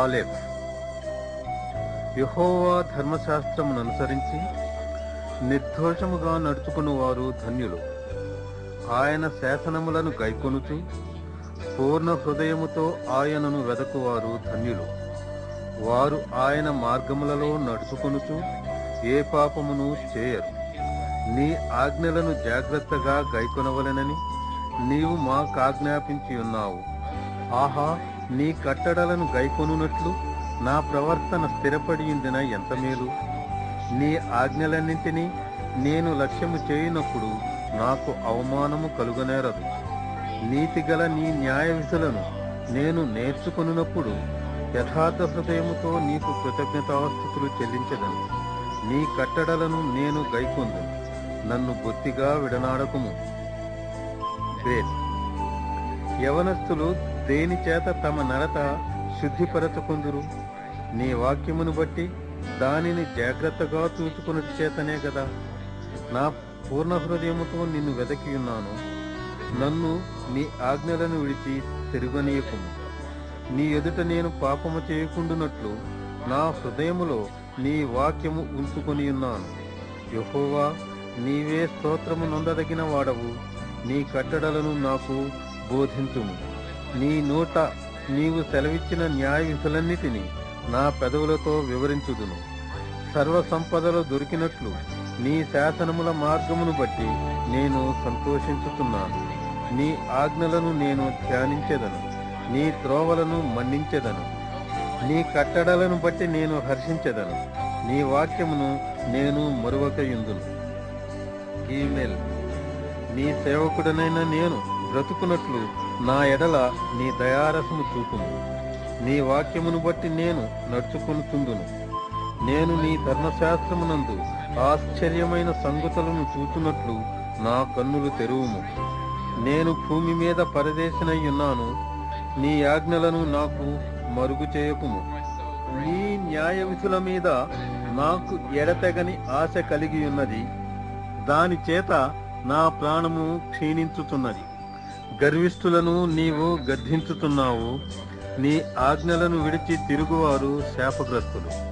ఆలెఫ్ యహోవా ధర్మశాస్త్రమును అనుసరించి నిర్దోషముగా నడుచుకుని వారు ధన్యులు. ఆయన శాసనములను గైకొనుచు పూర్ణ హృదయముతో ఆయనను వెదకువారు ధన్యులు. వారు ఆయన మార్గములలో నడుచుకొనుచు ఏ పాపమును చేయరు. నీ ఆజ్ఞలను జాగ్రత్తగా గైకొనవలెనని నీవు మాకాజ్ఞాపించి ఉన్నావు ఆహా నీ కట్టడలను గైకొనున్నట్లు నా ప్రవర్తన స్థిరపడియుందిన ఎంత మేలు నీ ఆజ్ఞలన్నింటినీ నేను లక్ష్యము చేయనప్పుడు నాకు అవమానము కలుగనేరదు. నీతిగల నీ న్యాయ విధులను నేను నేర్చుకున్నప్పుడు యథార్థ హృదయముతో నీకు కృతజ్ఞతాస్థుతులు చెల్లించదను. నీ కట్టడలను నేను గైకొందును. నన్ను బొత్తిగా విడనాడకుము. గ్రేట్. యవనస్తులు దేనిచేత తమ నడత శుద్ధిపరచుకుందురు? నీ వాక్యమును బట్టి దానిని జాగ్రత్తగా చూచుకుని చేతనే కదా నా పూర్ణ హృదయముతో నిన్ను వెదకి ఉన్నాను నన్ను నీ ఆజ్ఞలను విడిచి తిరుగనీయకుము. నీ ఎదుట నేను పాపము చేయకుండునట్లు నా హృదయములో నీ వాక్యము ఉంచుకొని ఉన్నాను యహోవా నీవే స్తోత్రము నొందదగిన వాడవు. నీ కట్టడలను నాకు బోధించుము. నీ నోట నీవు సెలవిచ్చిన న్యాయ విధులన్నిటినీ నా పెదవులతో వివరించుదును. సర్వ సంపదలు దొరికినట్లు నీ శాసనముల మార్గమును బట్టి నేను సంతోషించుతున్నాను. నీ ఆజ్ఞలను నేను ధ్యానించేదను. నీ త్రోవలను మన్నించేదను. నీ కట్టడలను బట్టి నేను హర్షించెదను. నీ వాక్యమును నేను మరువకయుందును. ఈమెయిల్. నీ సేవకుడనైన నేను బ్రతుకున్నట్లు నా ఎడల నీ దయారసము చూపుము. నీ వాక్యమును బట్టి నేను నడుచుకొనుతుందును నేను నీ ధర్మశాస్త్రమునందు ఆశ్చర్యమైన సంగతులను చూచున్నట్లు నా కన్నులు తెరువుము. నేను భూమి మీద పరదేశనై ఉన్నాను. నీ ఆజ్ఞలను నాకు మరుగు చేయకుము. నీ న్యాయ విధుల మీద నాకు ఎడతెగని ఆశ కలిగి ఉన్నది. దాని చేత నా ప్రాణము క్షీణించుతున్నది గర్విష్ఠులను నీవు గద్దించుతున్నావు. నీ ఆజ్ఞలను విడిచి తిరుగువారు శాపగ్రస్తులు.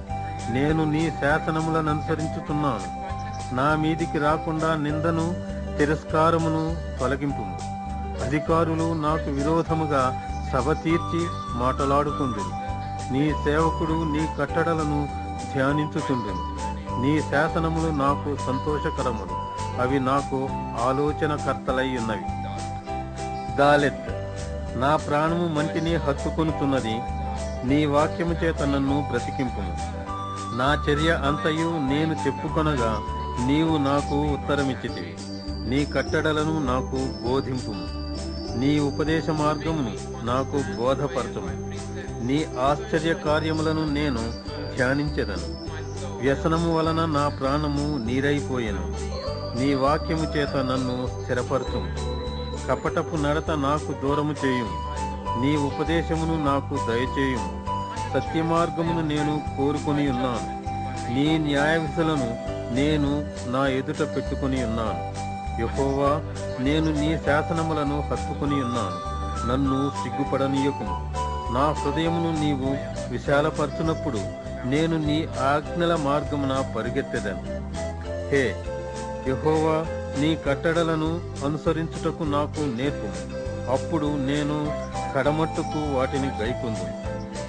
నేను నీ శాసనములను అనుసరించుతున్నాను నా మీదికి రాకుండా నిందను తిరస్కారమును తొలగింపు అధికారులు నాకు విరోధముగా సభ తీర్చి మాటలాడుకుందురు నీ సేవకుడు నీ కట్టడలను ధ్యానించుతుండెను. నీ శాసనములు నాకు సంతోషకరములు. అవి నాకు ఆలోచనకర్తలై ఉన్నవి. దాలెత్. నా ప్రాణము మంటిని హత్తుకొనుతున్నది నీ వాక్యము చేత నన్ను బ్రతికింపుము. నా చర్య అంతయు నేను చెప్పుకొనగా నీవు నాకు ఉత్తరమిచ్చితివి. నీ కట్టడలను నాకు బోధింపుము. నీ ఉపదేశ మార్గమును నాకు బోధపరచము. నీ ఆశ్చర్య కార్యములను నేను ధ్యానించదను. వ్యసనము వలన నా ప్రాణము నీరైపోయెను. నీ వాక్యము చేత నన్ను స్థిరపరచుము. కపటపు నడత నాకు దూరము చేయుము. నీ ఉపదేశమును నాకు దయచేయుము. సత్యమార్గమును నేను కోరుకొని ఉన్నాను. నీ న్యాయవిధులను నేను నా ఎదుట పెట్టుకొని ఉన్నాను. యహోవా నేను నీ శాసనములను హత్తుకుని ఉన్నాను. నన్ను సిగ్గుపడనీయకుము నా హృదయమును నీవు విశాలపరచునప్పుడు నేను నీ ఆజ్ఞల మార్గమున పరిగెత్తెదను. హే యహోవా నీ కట్టడలను అనుసరించుటకు నాకు నేర్పు. అప్పుడు నేను కడమట్టుకు వాటిని గైకుందు.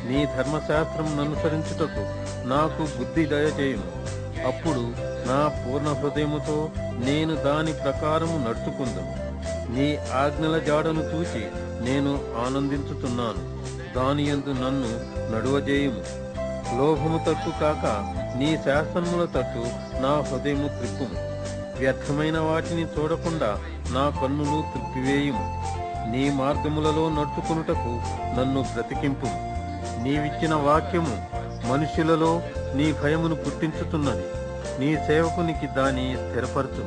నీ ధర్మశాస్త్రం అనుసరించుటకు నాకు బుద్ధి దయచేయును అప్పుడు నా పూర్ణ హృదయముతో నేను దాని ప్రకారము నడుచుకుందును. నీ ఆజ్ఞల జాడను చూచి నేను ఆనందించుతున్నాను దాని యందు నన్ను నడువజేయుము. లోభము తట్టు కాక నీ శాసనముల తట్టు నా హృదయము త్రిప్పుము. వ్యర్థమైన వాటిని చూడకుండా నా కన్నులు త్రిప్పివేయుము. నీ మార్గములలో నడుచుకునుటకు నన్ను బ్రతికింపు నీవిచ్చిన వాక్యము మనుషులలో నీ భయమును పుట్టించుతున్నది. నీ సేవకునికి దాని స్థిరపరచు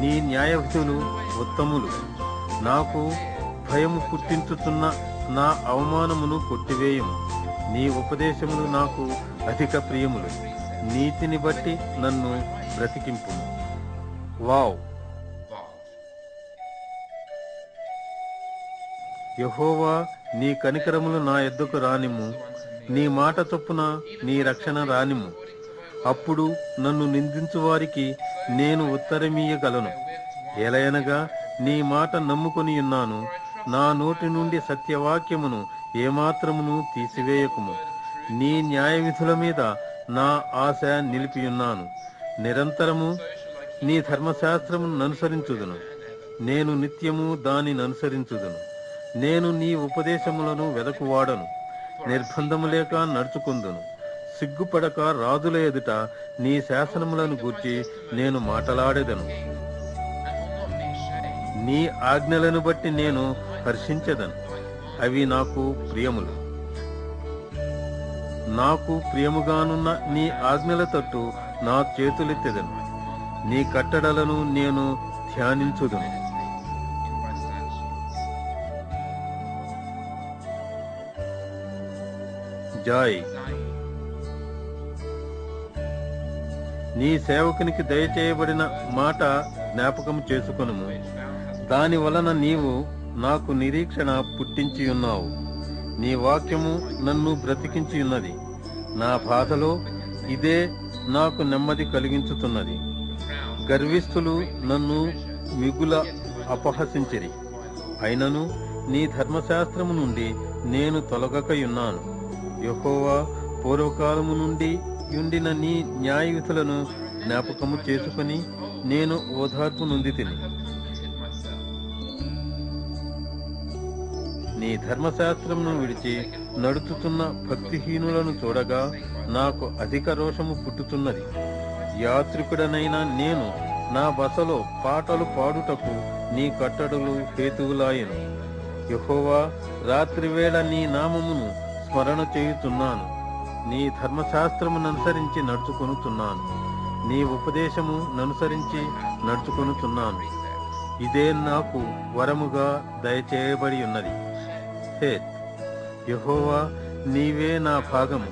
నీ న్యాయవిధులు ఉత్తములు. నాకు భయము పుట్టించుతున్న నా అవమానమును కొట్టివేయము. నీ ఉపదేశములు నాకు అధిక ప్రియములు. నీతిని బట్టి నన్ను బ్రతికింపు వావ్. యహోవా నీ కనికరములు నా ఎద్దుకు రానిము నీ మాట చొప్పున నీ రక్షణ రానిము అప్పుడు నన్ను నిందించు వారికి నేను ఉత్తరమీయగలను. ఎలయనగా నీ మాట నమ్ముకొని ఉన్నాను. నా నోటి నుండి సత్యవాక్యమును ఏమాత్రమును తీసివేయకుము. నీ న్యాయవిధుల మీద నా ఆశ నిలిపియున్నాను. నిరంతరము నీ ధర్మశాస్త్రమును అనుసరించుదును నేను నిత్యము దానిని అనుసరించుదును నేను నీ ఉపదేశములను వెదకువాడను. నిర్బంధము లేక నడుచుకుందును. సిగ్గుపడక రాజుల ఎదుట నీ శాసనములను గూర్చి నేను మాటలాడేదను. నీ ఆజ్ఞలను బట్టి నేను హర్షించదను. అవి నాకు ప్రియములు. నాకు ప్రియముగానున్న నీ ఆజ్ఞల తట్టు నా చేతులెత్తెదను. నీ కట్టడలను నేను ధ్యానించుదును. జాయ్. నీ సేవకునికి దయచేయబడిన మాట జ్ఞాపకం చేసుకును దాని వలన నీవు నాకు నిరీక్షణ పుట్టించి ఉన్నావు. నీ వాక్యము నన్ను బ్రతికించి ఉన్నది. నా బాధలో ఇదే నాకు నెమ్మది కలిగించుతున్నది. గర్విస్తులు నన్ను మిగుల అపహసించిరి. అయినను నీ ధర్మశాస్త్రము నుండి నేను తొలగకయున్నాను. యహోవా పూర్వకాలము నుండి ఉండిన నీ న్యాయయుతులను జ్ఞాపకము చేసుకొని నేను ఓదార్పు నుండి తిని నీ ధర్మశాస్త్రమును విడిచి నడుచుతున్న భక్తిహీనులను చూడగా నాకు అధిక రోషము పుట్టుతున్నది. యాత్రికుడనైన నేను నా బసలో పాటలు పాడుటకు నీ కట్టడలు హేతువులాయను. యహోవా రాత్రివేళ నీ నామమును స్మరణ చేయుతున్నాను నీ ధర్మశాస్త్రముననుసరించి నడుచుకొనుతున్నాను నీ ఉపదేశము ననుసరించి నడుచుకొనుతున్నాను ఇదే నాకు వరముగా దయచేయబడి ఉన్నది హే యహోవా నీవే నా భాగము.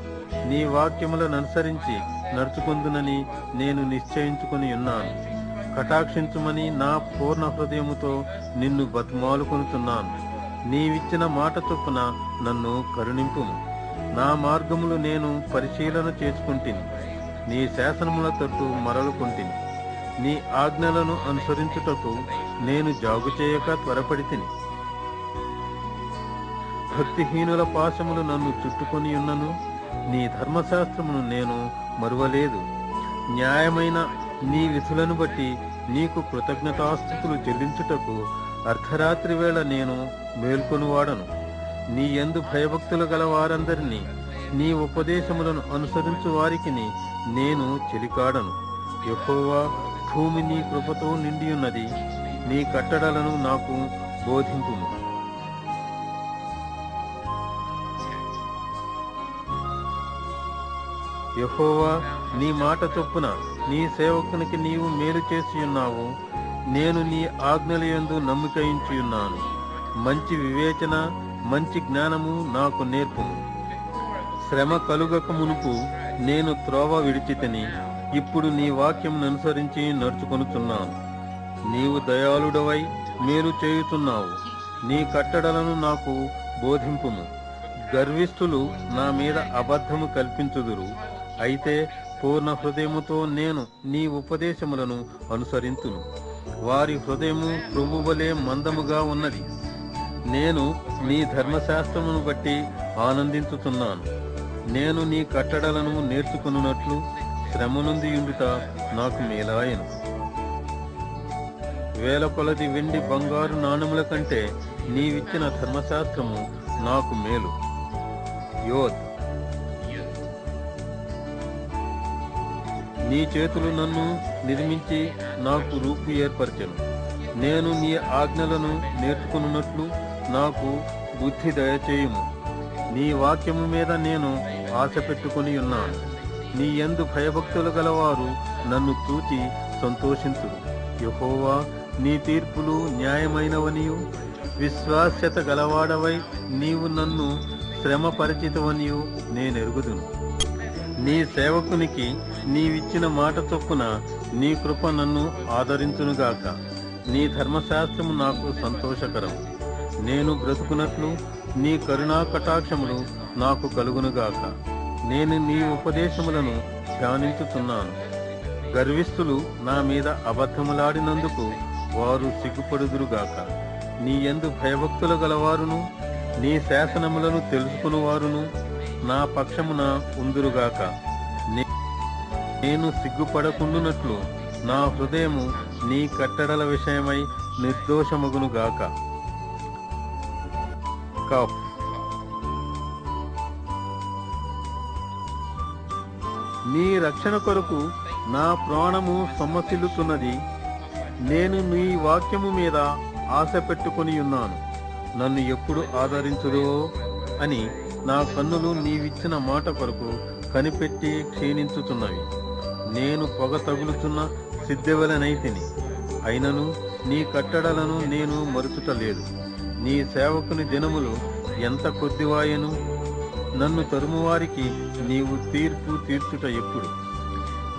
నీ వాక్యములను అనుసరించి నడుచుకుందునని నేను నిశ్చయించుకుని ఉన్నాను. కటాక్షించుమని నా పూర్ణ హృదయముతో నిన్ను బతుమాలుకొనుతున్నాను నీవిచ్చిన మాట చొప్పున నన్ను కరుణింపు నా మార్గములు నేను పరిశీలన చేసుకుంటుని. నీ శాసనముల తట్టు మరలుకుంటుని. నీ ఆజ్ఞలను అనుసరించుటకు నేను జాగు చేయక త్వరపడితిని. భక్తిహీనుల పాశములు నన్ను చుట్టుకొని ఉన్నను. నీ ధర్మశాస్త్రమును నేను మరువలేదు. న్యాయమైన నీ విధులను బట్టి నీకు కృతజ్ఞతాస్థుతులు చెల్లించుటకు అర్ధరాత్రి వేళ నేను మేల్కొనువాడను నీ ఎందు భయభక్తులు గల వారందరినీ నీ ఉపదేశములను అనుసరించు వారికి నేను చెలికాడను. యెహోవా భూమి నీ కృపతో నిండియున్నది. నీ కట్టడలను నాకు బోధింపుము. యహోవా నీ మాట చొప్పున నీ సేవకునికి నీవు మేలు చేసి ఉన్నావు. నేను నీ ఆజ్ఞల యందు నమ్మికయించి ఉన్నాను. మంచి వివేచన మంచి జ్ఞానము నాకు నేర్పుము. శ్రమ కలుగక మునుపు నేను త్రోవ విడిచితిని ఇప్పుడు నీ వాక్యం అనుసరించి నడుచుకొనుచున్నాను. నీవు దయాళుడవై మేలు చేయుచున్నావు. నీ కట్టడలను నాకు బోధింపుము. గర్విష్ఠులు నా మీద అబద్ధము కల్పించుదురు. అయితే పూర్ణ హృదయముతో నేను నీ ఉపదేశములను అనుసరింతును. వారి హృదయము ప్రభువలే మందముగా ఉన్నది. నేను నీ ధర్మశాస్త్రమును బట్టి ఆనందించుతున్నాను నేను నీ కట్టడలను నేర్చుకున్నట్లు శ్రమ నుండి ఉండుట నాకు మేలాయను. వేల కొలది వెండి బంగారు నాణముల కంటే నీవిచ్చిన ధర్మశాస్త్రము నాకు మేలు. యోధ్ నీ చేతులు నన్ను నిర్మించి నాకు రూపు ఏర్పరచను. నేను నీ ఆజ్ఞలను నేర్చుకున్నట్లు నాకు బుద్ధి దయచేయుము. నీ వాక్యము మీద నేను ఆశ పెట్టుకుని ఉన్నాను. నీ ఎందు భయభక్తులు గలవారు నన్ను చూచి సంతోషించురు. యహోవా నీ తీర్పులు న్యాయమైనవనియు. విశ్వాస్యత గలవాడవై నీవు నన్ను శ్రమపరిచితవనియు నేను నేనెరుగుదును. నీ సేవకునికి నీవిచ్చిన మాట చొప్పున నీ కృప నన్ను ఆదరించునుగాక. నీ ధర్మశాస్త్రము నాకు సంతోషకరం నేను బ్రతుకున్నట్లు నీ కరుణా కటాక్షములు నాకు కలుగునుగాక. నేను నీ ఉపదేశములను ధ్యానించుతున్నాను గర్విస్తులు నా మీద అబద్ధములాడినందుకు వారు సిగ్గుపడుదురుగాక. నీ ఎందు భయభక్తులు గలవారును నీ శాసనములను తెలుసుకునివారును నా పక్షమున ఉందురుగాక. నే- నేను సిగ్గుపడకుండునట్లు నా హృదయము నీ కట్టడల విషయమై నిర్దోషమగునుగాక కాఫ్. నీ రక్షణ కొరకు నా ప్రాణము సొమ్మసిల్లుతున్నది. నేను నీ వాక్యము మీద ఆశ పెట్టుకొని ఉన్నాను నన్ను ఎప్పుడు ఆదరించుదో అని నా కన్నులు నీవిచ్చిన మాట కొరకు కనిపెట్టి క్షీణించుతున్నవి. నేను పొగ తగులుతున్న సిద్ధవెలనైతిని. అయినను నీ కట్టడలను నేను మరుచుటలేదు. నీ సేవకుని దినములు ఎంత కొద్దివాయను? నన్ను తరుమువారికి నీవు తీర్పు తీర్చుట ఎప్పుడు?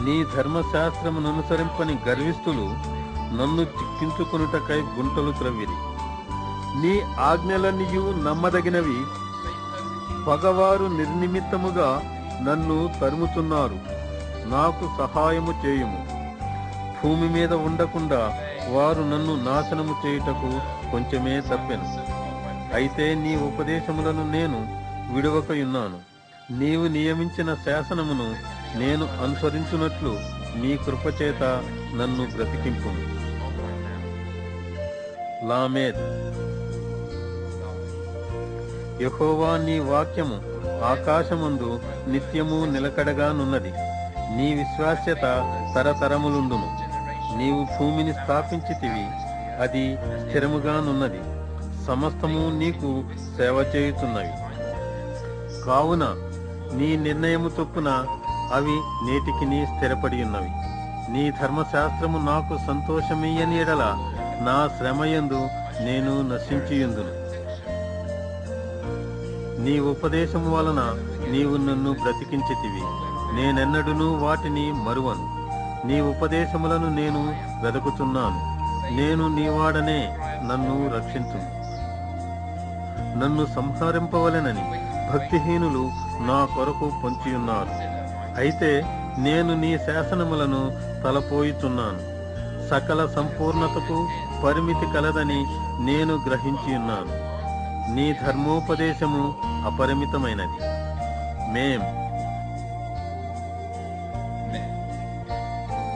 నీ ధర్మశాస్త్రమును అనుసరింపని గర్విష్ఠులు నన్ను చిక్కించుకొనుటకై గుంటలు త్రవ్విరి. నీ ఆజ్ఞలన్నీయు నమ్మదగినవి పగవారు నిర్నిమిత్తముగా నన్ను తరుముతున్నారు. నాకు సహాయము చేయుము. భూమి మీద ఉండకుండా వారు నన్ను నాశనము చేయుటకు కొంచెమే తప్పెను. అయితే నీ ఉపదేశములను నేను విడవకయున్నాను. నీవు నియమించిన శాసనమును నేను అనుసరించున్నట్లు నీ కృపచేత నన్ను బ్రతికింపు లామేద్. యహోవా నీ వాక్యము ఆకాశమందు నిత్యము నిలకడగానున్నది. నీ విశ్వాస్యత తరతరములుండును. నీవు భూమిని స్థాపించితివి. అది స్థిరముగానున్నది. సమస్తము నీకు సేవ చేయుతున్నవి కావున నీ నిర్ణయము చొప్పున అవి నేటికి నీ స్థిరపడి ఉన్నవి నీ ధర్మశాస్త్రము నాకు సంతోషమీయని ఎడల నా శ్రమయందు నేను నశించియుందును. నీ ఉపదేశము వలన నీవు నన్ను బ్రతికించితివి. నేనెన్నడునూ వాటిని మరువను. నీ ఉపదేశములను నేను వెదకుతున్నాను. నేను నీవాడనే నన్ను రక్షించు నన్ను సంహరింపవలెనని భక్తిహీనులు నా కొరకు పొంచియున్నారు. అయితే నేను నీ శాసనములను తలపోయిచున్నాను. సకల సంపూర్ణతకు పరిమితి కలదని నేను గ్రహించియున్నాను. నీ ధర్మోపదేశము అపరిమితమైనది. మేం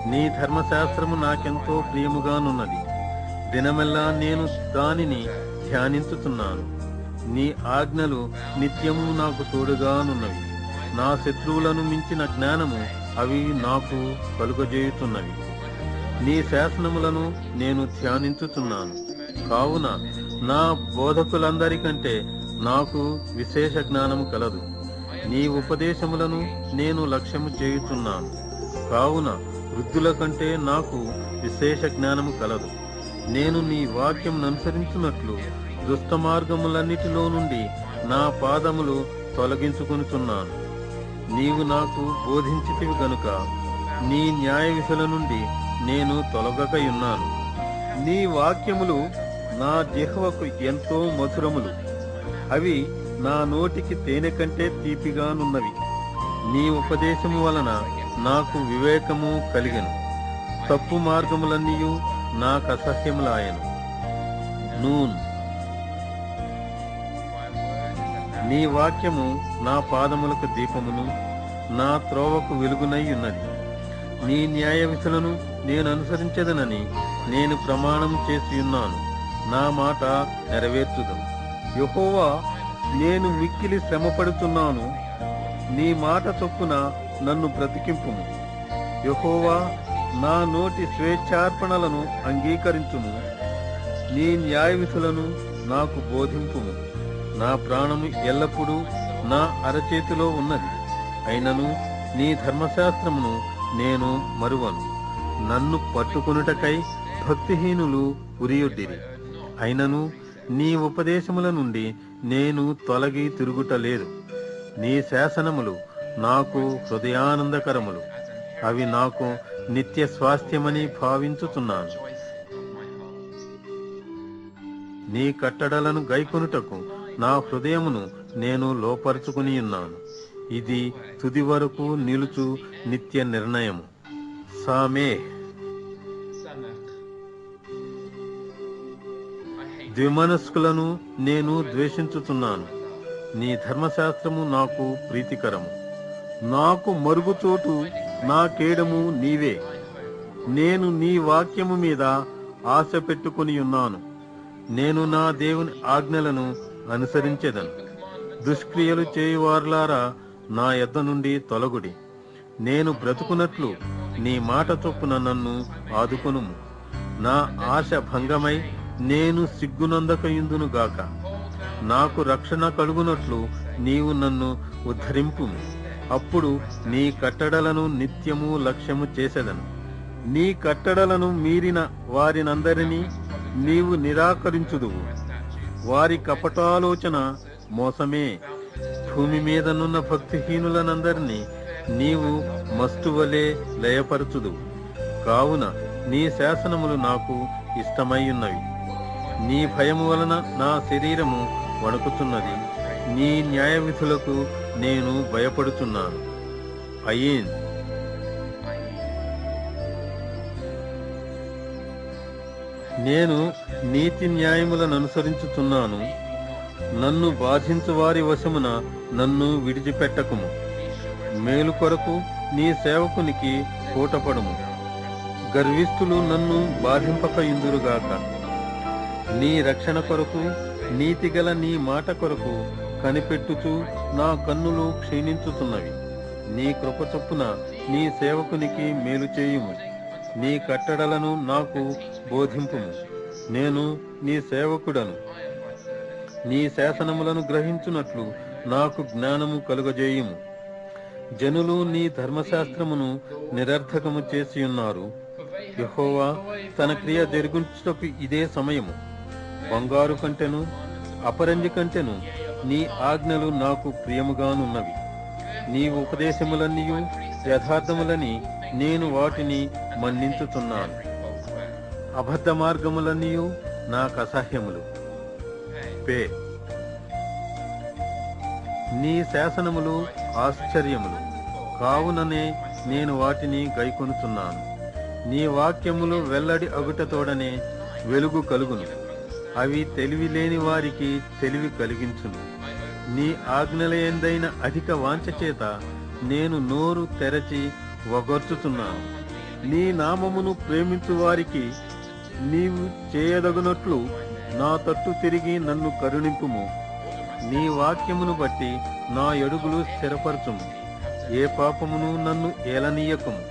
నీ ధర్మశాస్త్రము నాకెంతో ప్రియముగానున్నది. దినమెల్లా నేను దానిని ధ్యానించుతున్నాను నీ ఆజ్ఞలు నిత్యము నాకు తోడుగానున్నవి. నా శత్రువులను మించిన జ్ఞానము అవి నాకు కలుగజేయుతున్నవి నీ శాసనములను నేను ధ్యానించుతున్నాను కావున నా బోధకులందరికంటే నాకు విశేష జ్ఞానము కలదు. నీ ఉపదేశములను నేను లక్ష్యము చేయుచున్నాను. కావున వృద్ధుల కంటే నాకు విశేష జ్ఞానము కలదు. నేను నీ వాక్యం అనుసరించినట్లు దుష్ట మార్గములన్నిటిలో నుండి నా పాదములు తొలగించుకొనుచున్నాను. నీవు నాకు బోధించితివి గనుక నీ న్యాయ విధుల నుండి నేను తొలగకయున్నాను. నీ వాక్యములు నా జిహ్వకు ఎంతో మధురములు. అవి నా నోటికి తేనె కంటే తీపిగానున్నవి. నీ ఉపదేశము వలన నాకు వివేకము కలిగెను. తప్పు మార్గములన్నీయు నాకు అసహ్యములాయను. నూన్. నీ వాక్యము నా పాదములకు దీపమును నా త్రోవకు వెలుగునై ఉన్నది. నీ న్యాయ విధులను నేను అనుసరించదనని నేను ప్రమాణం చేసి ఉన్నాను. నా మాట నెరవేర్చుదను యహోవా నేను మిక్కిలి శ్రమపడుతున్నాను. నీ మాట చొప్పున నన్ను బ్రతికింపుము. యహోవా నా నోటి స్వేచ్ఛార్పణలను అంగీకరించుము. నీ న్యాయవిధులను నాకు బోధింపుము. నా ప్రాణము ఎల్లప్పుడూ నా అరచేతిలో ఉన్నది. అయినను నీ ధర్మశాస్త్రమును నేను మరువను. నన్ను పట్టుకొనుటకై భక్తిహీనులు ఉరియొడ్డిరి అయినను నీ ఉపదేశముల నుండి నేను తొలగి తిరుగుటలేదు. నీ శాసనములు నాకు హృదయానందకరములు. అవి నాకు నిత్య స్వాస్థ్యమని భావించుతున్నాను నీ కట్టడలను గైకొనుటకు నా హృదయమును నేను లోపరుచుకుని ఉన్నాను. ఇది తుది వరకు నిలుచు నిత్య నిర్ణయము. సామే. ద్విమనస్కులను నేను ద్వేషించుతున్నాను నీ ధర్మశాస్త్రము నాకు ప్రీతికరము. నాకు మరుగుచోటు నా కేడము నీవే. నేను నీ వాక్యము మీద ఆశ పెట్టుకుని ఉన్నాను. నేను నా దేవుని ఆజ్ఞలను అనుసరించేదను. దుష్క్రియలు చేయువార్లారా నా ఎద్ద నుండి తొలగుడి. నేను బ్రతుకున్నట్లు నీ మాట చొప్పున నన్ను ఆదుకొనుము. నా ఆశ భంగమై నేను సిగ్గునందకయుందును గాక. నాకు రక్షణ కలుగునట్లు నీవు నన్ను ఉద్ధరింపుము. అప్పుడు నీ కట్టడలను నిత్యము లక్ష్యము చేసేదను. నీ కట్టడలను మీరిన వారినందరినీ నీవు నిరాకరించుదువు. వారి కపటాలోచన మోసమే. భూమి మీదనున్న భక్తిహీనులనందరినీ నీవు మస్తువలే లయపరచుదు కావున నీ శాసనములు నాకు ఇష్టమయ్యున్నవి నీ భయము వలన నా శరీరము వణుకుతున్నది. నీ న్యాయ విధులకు నేను భయపడుతున్నాను. అయ్యేన్ నేను నీతి న్యాయములను అనుసరించుతున్నాను నన్ను బాధించు వారి వశమున నన్ను విడిచిపెట్టకుము. మేలు కొరకు నీ సేవకునికి కూటపడము గర్విస్తులు నన్ను బాధింపక ఇందురుగాక నీ రక్షణ కొరకు నీతిగల నీ మాట కొరకు కనిపెట్టుచు నా కన్నులు క్షీణించుతున్నవి. నీ కృప చొప్పున నీ సేవకునికి మేలు చేయుము. నీ కట్టడలను నాకు బోధింపుము. నేను నీ సేవకుడను. నీ శాసనములను గ్రహించున్నట్లు నాకు జ్ఞానము కలుగజేయుము. జనులు నీ ధర్మశాస్త్రమును నిరర్థకము చేసి ఉన్నారు యహోవా తన క్రియ జరిగించుటకు ఇదే సమయము. బంగారు కంటెను అపరంజి కంటెను నీ ఆజ్ఞలు నాకు ప్రియముగానున్నవి. నీ ఉపదేశములన్నీ యథార్థములని నేను వాటిని మన్నించుతున్నాను అబద్ధ మార్గములన్నీ నాకు అసహ్యములు. పే. నీ శాసనములు ఆశ్చర్యములు. కావుననే నేను వాటిని గైకొనుతున్నాను నీ వాక్యములు వెల్లడి అగుటతోడనే వెలుగు కలుగును. అవి తెలివి లేని వారికి తెలివి కలిగించును. నీ ఆజ్ఞలయందైన అధిక వాంఛ చేత నేను నోరు తెరచి వగర్చుతున్నాను నీ నామమును ప్రేమించు వారికి నీవు చేయదగునట్లు నా తట్టు తిరిగి నన్ను కరుణింపుము. నీ వాక్యమును బట్టి నా ఎడుగులు స్థిరపరచుము. ఏ పాపమును నన్ను ఏలనీయకము.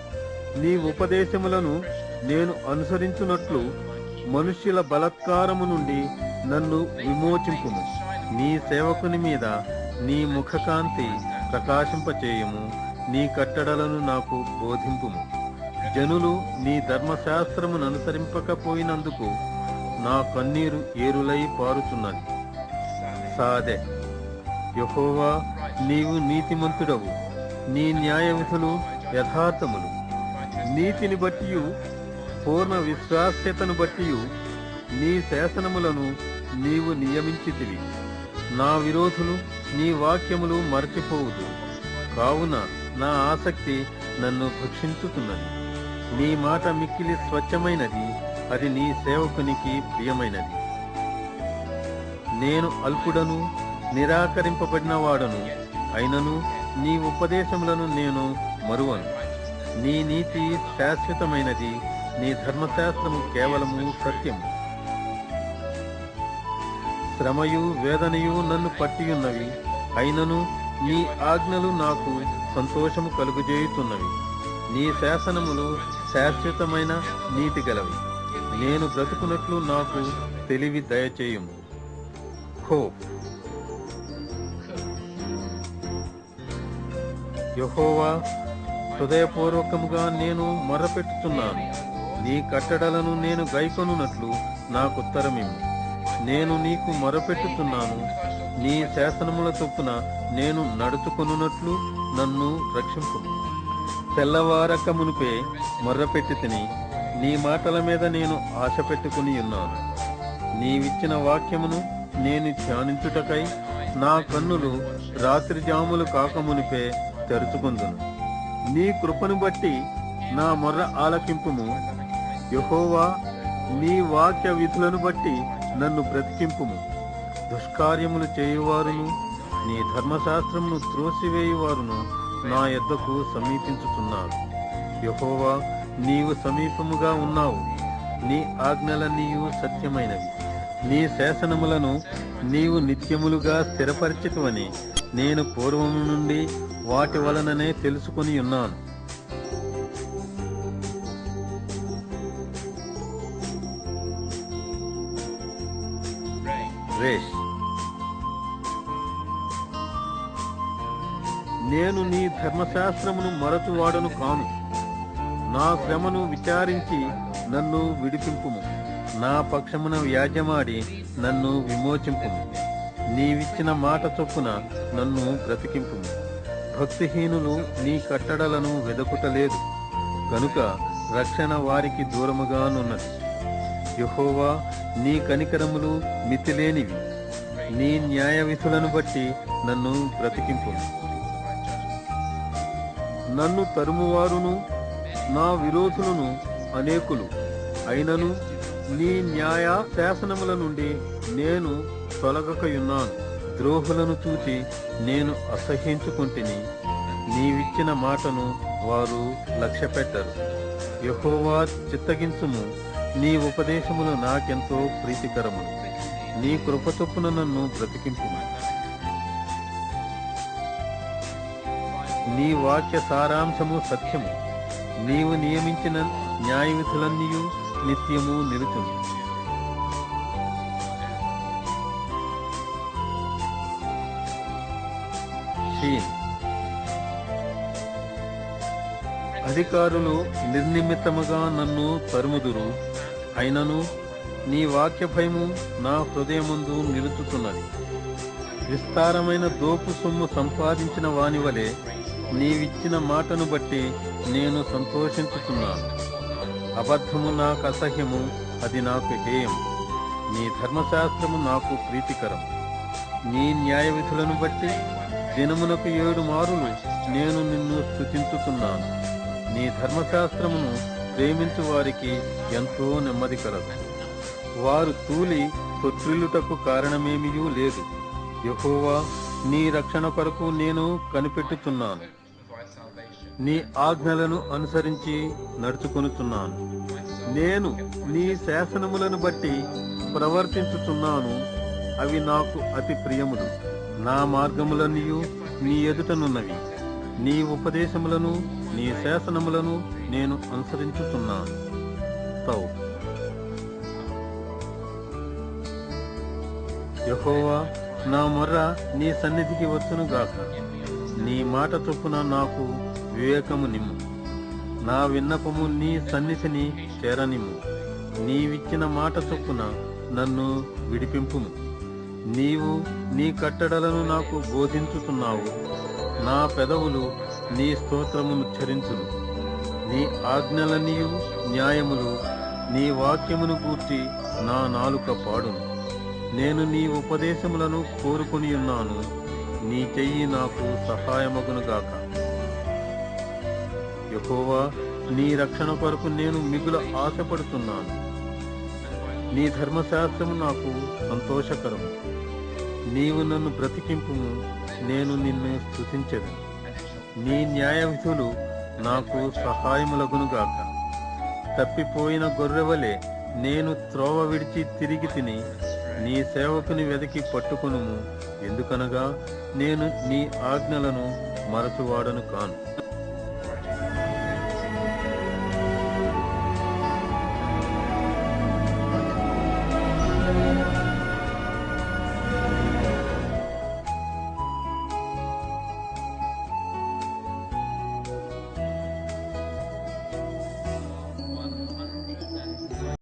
నీ ఉపదేశములను నేను అనుసరించున్నట్లు మనుష్యుల బలత్కారము నుండి నన్ను విమోచింపుము. నీ సేవకుని మీద నీ ముఖకాంతి ప్రకాశింపచేయము. నీ కట్టడలను నాకు బోధింపుము. జనులు నీ ధర్మశాస్త్రమును అనుసరింపకపోయినందుకు నా కన్నీరు ఏరులై పారుచున్నది. సాదే. యహోవా నీవు నీతిమంతుడవు. నీ న్యాయ విధులు యథార్థములు. నీతిని బట్టి పూర్ణ విశ్వాస్యతను బట్టి నీ శాసనములను నీవు నియమించితివి. నా విరోధులు నీ వాక్యములు మరచిపోవుదు. కావున నా ఆసక్తి నన్ను భక్షించుతున్నది. నీ మాట మిక్కిలి స్వచ్ఛమైనది అది నీ సేవకునికి ప్రియమైనది. నేను అల్పుడను నిరాకరింపబడిన వాడను అయినను నీ ఉపదేశములను నేను మరువను. నీ నీతి శాశ్వతమైనది నీ ధర్మశాస్త్రము కేవలము సత్యము. శ్రమయు వేదనయు నన్ను పట్టియున్నవి. అయినను నీ ఆజ్ఞలు నాకు సంతోషము కలుగుజేయుతున్నవి. నీ శాసనములు శాశ్వతమైన నీతి గలవి. నేను బ్రతుకున్నట్లు నాకు తెలివి దయచేయుము. హో. యహోవా హృదయపూర్వకముగా నేను మొరపెట్టుతున్నాను నీ కట్టడలను నేను గైకొనున్నట్లు నాకు ఉత్తరమిమ్ము నేను నీకు మొరపెట్టుతున్నాను. నీ శాసనముల చొప్పున నేను నడుచుకొనున్నట్లు నన్ను రక్షింపు. తెల్లవారక మునిపే మొర్రపెట్టి తిని నీ మాటల మీద నేను ఆశ పెట్టుకుని ఉన్నాను. నీవిచ్చిన వాక్యమును నేను ధ్యానించుటకై నా కన్నులు రాత్రి జాములు కాకమునిపే తెరుచుకుందును. నీ కృపను బట్టి నా మొర్ర ఆలకింపుము. యహోవా నీ వాక్య విధులను బట్టి నన్ను బ్రతికింపుము. దుష్కార్యములు చేయువారును నీ ధర్మశాస్త్రమును త్రోసివేయువారును నా ఎద్దకు సమీపించుతున్నారు యహోవా నీవు సమీపముగా ఉన్నావు. నీ ఆజ్ఞలన్నీయు సత్యమైనవి. నీ శాసనములను నీవు నిత్యములుగా స్థిరపరిచితువని నేను పూర్వము నుండి వాటి వలననే తెలుసుకొని ఉన్నాను. రేష్ నేను నీ ధర్మశాస్త్రమును మరచువాడను కాను. నా శ్రమను విచారించి నన్ను విడిపింపుము. నా పక్షమున వ్యాజ్యమాడి నన్ను విమోచింపుము. నీవిచ్చిన మాట చొప్పున నన్ను బ్రతికింపుము. భక్తిహీనులు నీ కట్టడలను వెదకుటలేదు. కనుక రక్షణ వారికి దూరముగానున్నది. యహోవా నీ కనికరములు మితిలేనివి. నీ న్యాయ విధులను బట్టి నన్ను బ్రతికింపు. నన్ను తరుమువారును నా విరోధులను అనేకులు. అయినను నీ న్యాయ శాసనముల నుండి నేను తొలగకయున్నాను. ద్రోహులను చూచి నేను అసహ్యించుకుంటుని నీవిచ్చిన మాటను వారు లక్ష్యపెట్టరు. యహోవా చిత్తగించుము. నీ ఉపదేశములు నాకెంతో ప్రీతికరములు. నీ కృపచొప్పున నన్ను బ్రతికింపు నీ వాక్య సారాంశము సత్యము. నీవు నియమించిన న్యాయ విధులన్నీయు నిత్యము నిలుచును. అధికారులు నిర్నిమిత్తముగా నన్ను తరుముదురు. అయినను నీ వాక్య భయము నా హృదయముందు నిలుచుతున్నది. విస్తారమైన దోపు సొమ్ము సంపాదించిన వాని వలె నీవిచ్చిన మాటను బట్టి నేను సంతోషించుతున్నాను. అబద్ధము నాకు అసహ్యము అది నాకు హేయం. నీ ధర్మశాస్త్రము నాకు ప్రీతికరం. నీ న్యాయ విధులను బట్టి దినమునకు ఏడు మారులు నేను నిన్ను స్థుతించుతున్నాను నీ ధర్మశాస్త్రమును ప్రేమించు వారికి ఎంతో నెమ్మది కలదు. వారు తూలి తొట్టిల్లుటకు కారణమేమియూ లేదు. యహోవా నీ రక్షణ కొరకు నేను కనిపెట్టుచున్నాను. నీ ఆజ్ఞలను అనుసరించి నడుచుకొనుచున్నాను. నేను నీ శాసనములను బట్టి ప్రవర్తించుచున్నాను. అవి నాకు అతి ప్రియములు. నా మార్గములన్నీయు నీ ఎదుటనున్నవి నీ ఉపదేశములను నీ శాసనములను నేను అనుసరించుతున్నాను తౌ. యహోవా నా మొర్ర నీ సన్నిధికి వచ్చును గాక నీ మాట చొప్పున నాకు వివేకము నిమ్ము. నా విన్నపము నీ సన్నిధిని చేరనిమ్ము. నీవిచ్చిన మాట చొప్పున నన్ను విడిపింపుము. నీవు నీ కట్టడలను నాకు బోధించుతున్నావు నా పెదవులు నీ స్తోత్రమును చరించును నీ ఆజ్ఞలనియు న్యాయములు నీ వాక్యమును గూర్చి నా నాలుక పాడును. నేను నీ ఉపదేశములను కోరుకుని ఉన్నాను. నీ చెయ్యి నాకు సహాయమగునుగాక యహోవా నీ రక్షణ కొరకు నేను మిగుల ఆశపడుతున్నాను. నీ ధర్మశాస్త్రము నాకు సంతోషకరము. నీవు నన్ను బ్రతికింపుము. నేను నిన్ను స్తుతించదు నీ న్యాయ విధులు నాకు సహాయములగునుగాక. తప్పిపోయిన గొర్రెవలే నేను త్రోవ విడిచి తిరిగి తిని నీ సేవకుని వెతికి పట్టుకునుము. ఎందుకనగా నేను నీ ఆజ్ఞలను మరచువాడను కాను.